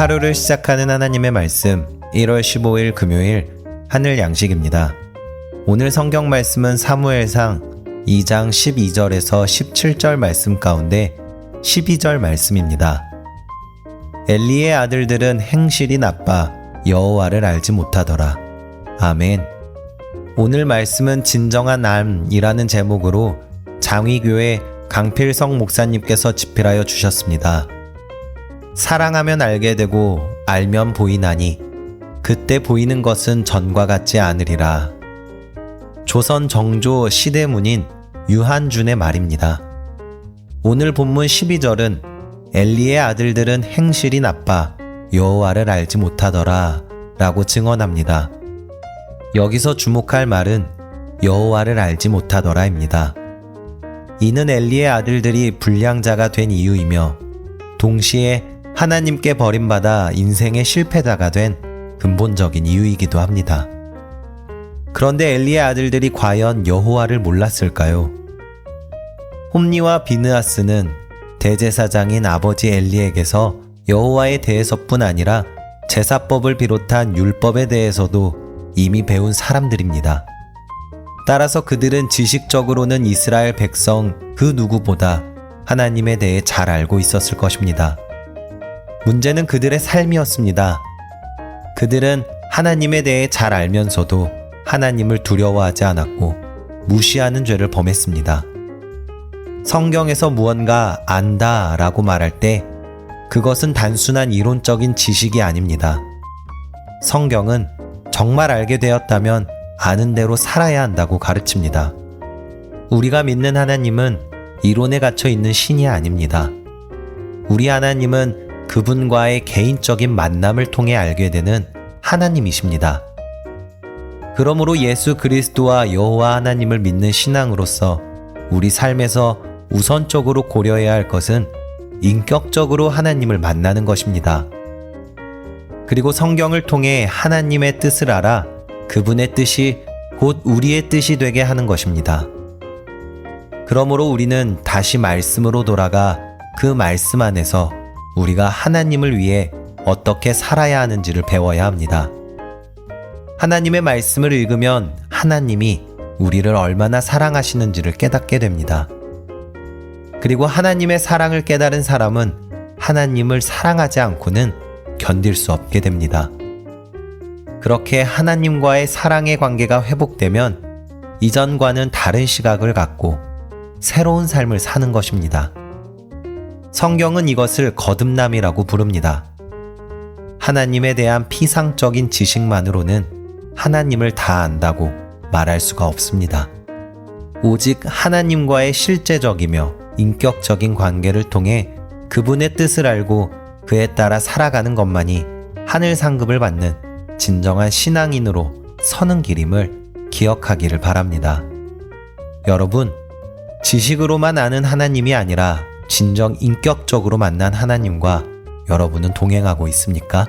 하루를 시작하는 하나님의 말씀 1월 15일 금요일 하늘 양식입니다. 오늘 성경 말씀은 사무엘상 2장 12절에서 17절 말씀 가운데 12절 말씀입니다. 엘리의 아들들은 행실이 나빠 여호와를 알지 못하더라. 아멘. 오늘 말씀은 진정한 암이라는 제목으로 장위교회 강필성 목사님께서 집필하여 주셨습니다. 사랑하면 알게 되고 알면 보이나니 그때 보이는 것은 전과 같지 않으리라. 조선 정조 시대문인 유한준의 말입니다. 오늘 본문 12절은 엘리의 아들들은 행실이 나빠 여호와를 알지 못하더라 라고 증언합니다. 여기서 주목할 말은 여호와를 알지 못하더라입니다. 이는 엘리의 아들들이 불량자가 된 이유이며 동시에 하나님께 버림받아 인생의 실패자가 된 근본적인 이유이기도 합니다. 그런데 엘리의 아들들이 과연 여호와를 몰랐을까요? 홈니와 비느하스는 대제사장인 아버지 엘리에게서 여호와에 대해서뿐 아니라 제사법을 비롯한 율법에 대해서도 이미 배운 사람들입니다. 따라서 그들은 지식적으로는 이스라엘 백성 그 누구보다 하나님에 대해 잘 알고 있었을 것입니다. 문제는 그들의 삶이었습니다. 그들은 하나님에 대해 잘 알면서도 하나님을 두려워하지 않았고 무시하는 죄를 범했습니다. 성경에서 무언가 안다 라고 말할 때 그것은 단순한 이론적인 지식이 아닙니다. 성경은 정말 알게 되었다면 아는 대로 살아야 한다고 가르칩니다. 우리가 믿는 하나님은 이론에 갇혀 있는 신이 아닙니다. 우리 하나님은 그분과의 개인적인 만남을 통해 알게 되는 하나님이십니다. 그러므로 예수 그리스도와 여호와 하나님을 믿는 신앙으로서 우리 삶에서 우선적으로 고려해야 할 것은 인격적으로 하나님을 만나는 것입니다. 그리고 성경을 통해 하나님의 뜻을 알아 그분의 뜻이 곧 우리의 뜻이 되게 하는 것입니다. 그러므로 우리는 다시 말씀으로 돌아가 그 말씀 안에서 우리가 하나님을 위해 어떻게 살아야 하는지를 배워야 합니다. 하나님의 말씀을 읽으면 하나님이 우리를 얼마나 사랑하시는지를 깨닫게 됩니다. 그리고 하나님의 사랑을 깨달은 사람은 하나님을 사랑하지 않고는 견딜 수 없게 됩니다. 그렇게 하나님과의 사랑의 관계가 회복되면 이전과는 다른 시각을 갖고 새로운 삶을 사는 것입니다. 성경은 이것을 거듭남이라고 부릅니다. 하나님에 대한 피상적인 지식만으로는 하나님을 다 안다고 말할 수가 없습니다. 오직 하나님과의 실제적이며 인격적인 관계를 통해 그분의 뜻을 알고 그에 따라 살아가는 것만이 하늘 상급을 받는 진정한 신앙인으로 서는 길임을 기억하기를 바랍니다. 여러분, 지식으로만 아는 하나님이 아니라 진정 인격적으로 만난 하나님과 여러분은 동행하고 있습니까?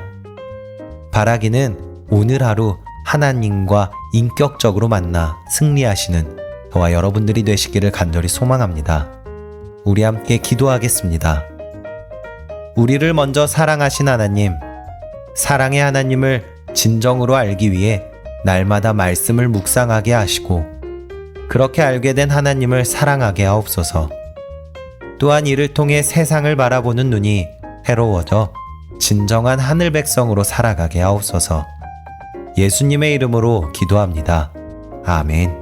바라기는 오늘 하루 하나님과 인격적으로 만나 승리하시는 저와 여러분들이 되시기를 간절히 소망합니다. 우리 함께 기도하겠습니다. 우리를 먼저 사랑하신 하나님, 사랑의 하나님을 진정으로 알기 위해 날마다 말씀을 묵상하게 하시고, 그렇게 알게 된 하나님을 사랑하게 하옵소서. 또한 이를 통해 세상을 바라보는 눈이 해로워져 진정한 하늘 백성으로 살아가게 하옵소서. 예수님의 이름으로 기도합니다. 아멘.